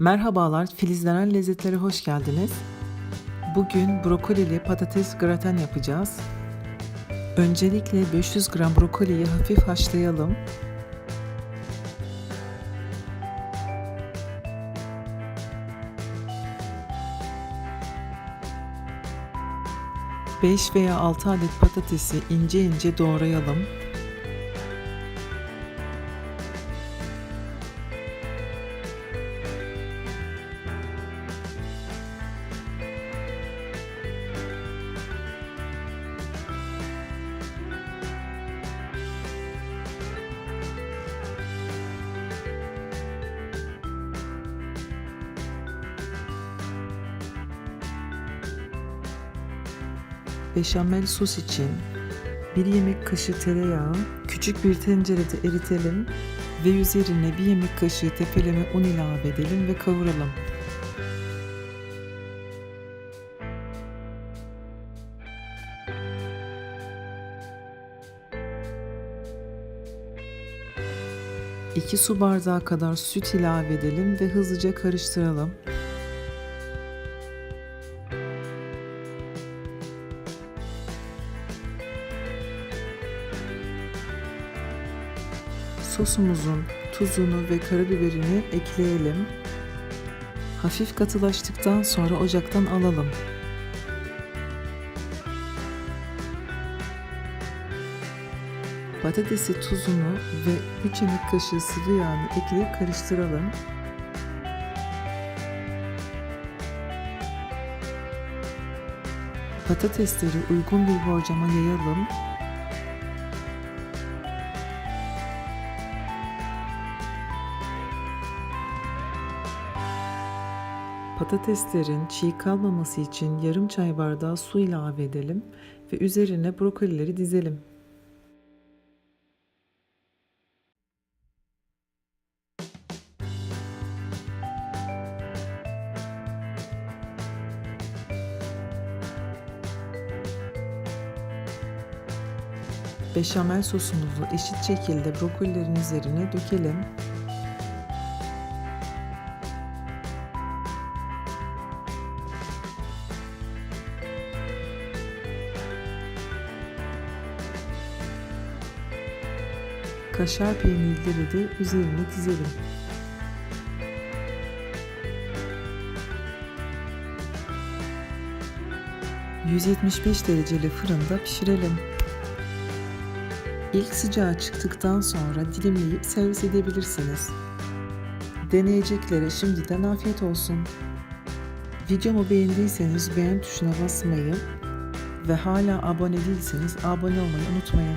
Merhabalar, filizlenen lezzetlere hoş geldiniz. Bugün brokolili patates graten yapacağız. Öncelikle 500 gram brokoliyi hafif haşlayalım. Beş veya 6 adet patatesi ince ince doğrayalım. Beşamel sos için 1 yemek kaşığı tereyağı küçük bir tencerede eritelim ve üzerine 1 yemek kaşığı tepeleme un ilave edelim ve kavuralım. İki su bardağı kadar süt ilave edelim ve hızlıca karıştıralım. Sosumuzun tuzunu ve karabiberini ekleyelim. Hafif katılaştıktan sonra ocaktan alalım. Patatesi tuzunu ve 3 yemek kaşığı sıvı yağını ekleyip karıştıralım. Patatesleri uygun bir borcama yayalım Patateslerin çiğ kalmaması için yarım çay bardağı su ilave edelim ve üzerine brokolileri dizelim. Beşamel sosumuzu eşit şekilde brokolilerin üzerine dökelim. Kaşar peynirleri de üzerine dizelim. ...175 dereceli fırında pişirelim. İlk sıcağı çıktıktan sonra dilimleyip servis edebilirsiniz. Deneyeceklere şimdiden afiyet olsun. Videomu beğendiyseniz beğen tuşuna basmayı ve hala abone değilseniz abone olmayı unutmayın.